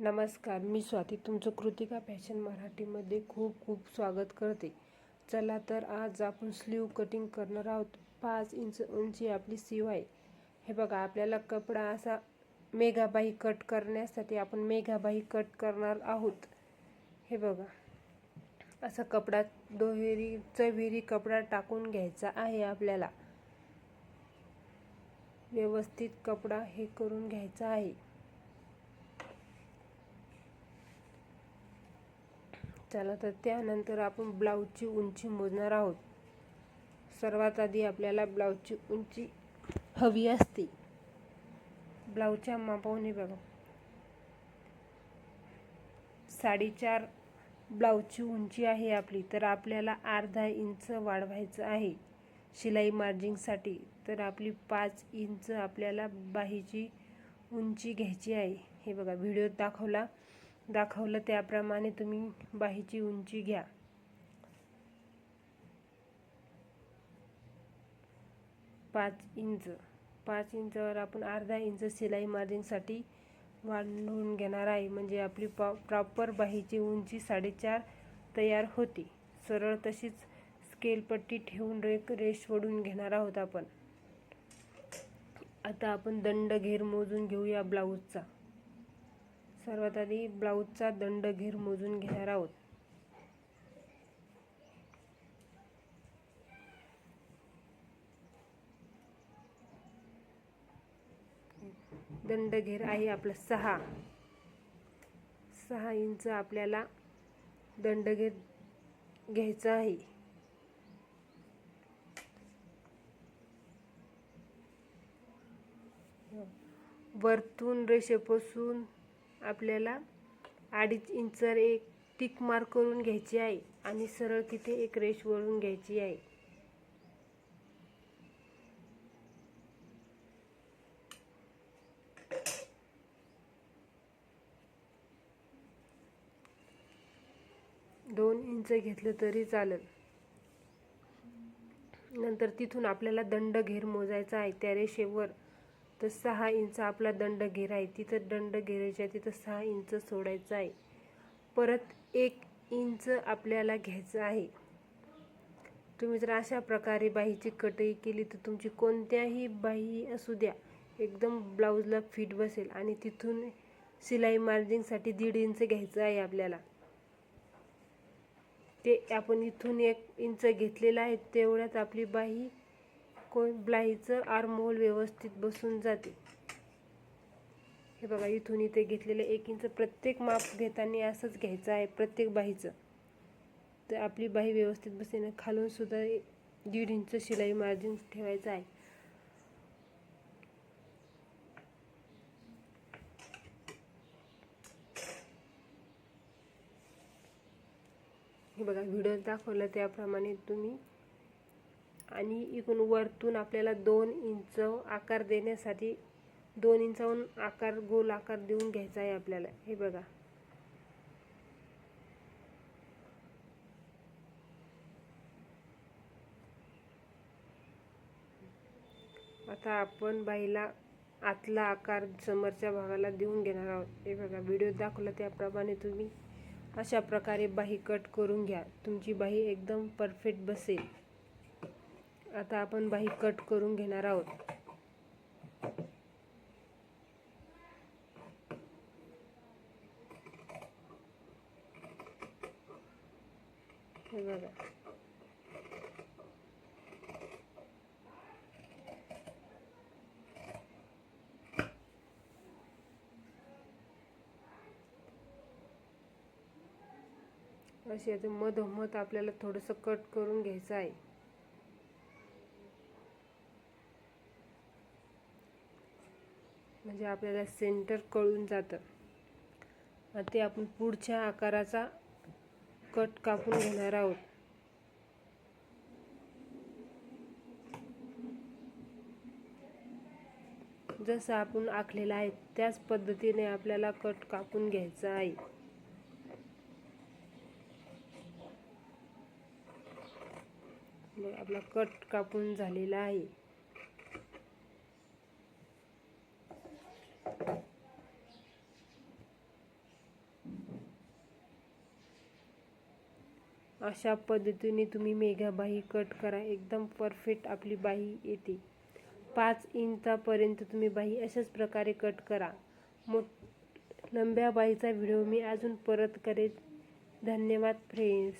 नमस्कार मी स्वाती. तुमचं कृतिका फॅशन मराठीमध्ये खूप खूप स्वागत करते. चला तर आज आपण स्लीव कटिंग करणार आहोत. पाच इंच उंची आपली सीव आहे हे बघा आपल्याला कपडा असा मेघाबाई कट करण्यासाठी आपण मेघाबाई कट करणार आहोत. हे बघा असा कपडा दोहेरी चविरी कपडा टाकून घ्यायचा आहे आपल्याला. व्यवस्थित कपडा हे करून घ्यायचा आहे. चला तर त्यानंतर आपण ब्लाऊजची उंची मोजणार आहोत. सर्वात आधी आपल्याला ब्लाऊजची उंची हवी असते. ब्लाऊजच्या मापावून बघा. साडेचार ब्लाऊजची उंची आहे आपली तर आपल्याला अर्धा इंच वाढवायचं आहे. शिलाई मार्जिंगसाठी तर आपली पाच इंच आपल्याला बाहीची उंची घ्यायची आहे. हे बघा व्हिडिओत दाखवला. दाखवलं त्याप्रमाणे तुम्ही बाहीची उंची घ्या. पाच इंच. पाच इंचावर आपण अर्धा इंच शिलाई मार्जिनसाठी वाढवून घेणार आहे. म्हणजे आपली पॉ प्रॉपर बाहीची उंची साडेचार तयार होती. सरळ तशीच स्केलपट्टी ठेवून रेक रेश वडून घेणार आहोत आपण. आता आपण दंड घेर मोजून घेऊया ब्लाऊजचा. सर्वात आधी ब्लाऊजचा दंड घेर मोजून घेणार आहोत. दंड घेर आहे आपला सहा. सहा इंच आपल्याला दंड घेर घ्यायचा आहे. वरतून रेषेपासून आपल्याला अडीच इंचर एक टिक मार्क करून घ्यायची आहे आणि सरळ तिथे एक रेश वळून घ्यायची आहे. दोन इंच घेतलं तरी चालेल. नंतर तिथून आपल्याला दंड घेर मोजायचा आहे. त्या रेषेवर तर सहा इंच आपला दंड घेरा आहे. तिथं दंड घेरायच्या तिथं सहा इंच सोडायचं आहे. परत एक इंच आपल्याला घ्यायचं आहे. तुम्ही जर अशा प्रकारे बाहीची कटई केली तर तुमची कोणत्याही बाही असू द्या एकदम ब्लाऊजला फिट बसेल आणि तिथून शिलाई मार्जिंगसाठी दीड इंच घ्यायचं आहे आपल्याला. ते आपण इथून एक इंच घेतलेलं आहे तेवढ्यात आपली बाही कोण? ब्लाईचं आरमोल व्यवस्थित बसून जाते. हे बघा इथून इथे घेतलेलं एक इंच प्रत्येक माप घेताना असंच घ्यायचं आहे प्रत्येक बाहीचं. तर आपली बाही व्यवस्थित बसेल खालून सुद्धा दीड इंच शिलाई मार्जिन ठेवायचं आहे. हे बघा व्हिडिओ दाखवला त्याप्रमाणे तुम्ही आणि इकडून वरतून आपल्याला दोन इंच आकार देण्यासाठी दोन इंचाहून आकार गोल आकार देऊन घ्यायचा आहे आपल्याला. हे बघा. आता आपण बाईला आतला आकार समोरच्या भागाला देऊन घेणार आहोत. हे बघा व्हिडिओ दाखवला त्याप्रमाणे तुम्ही अशा प्रकारे बाही कट करून घ्या. तुमची बाही एकदम परफेक्ट बसेल. आता आपण बाही कट करून घेणार आहोत. हे बघा. अशी आता मधोमध आपल्याला थोडंसं कट करून घ्यायचं आहे. म्हणजे आपल्याला सेंटर कळून जातं. ते आपण पुढच्या आकाराचा कट कापून घेणार आहोत. जसं आपण आखलेलं आहे त्याच पद्धतीने आपल्याला कट कापून घ्यायचा आहे. आपला कट कापून झालेला आहे. अशा पद्धतीने तुम्ही मेघाबाही कट करा. एकदम परफेक्ट आपली बाही येते. पाच इंचापर्यंत तुम्ही बाही अशाच प्रकारे कट करा. मोठ लंब्या बाहीचा व्हिडिओ मी अजून परत करेन. धन्यवाद फ्रेंड्स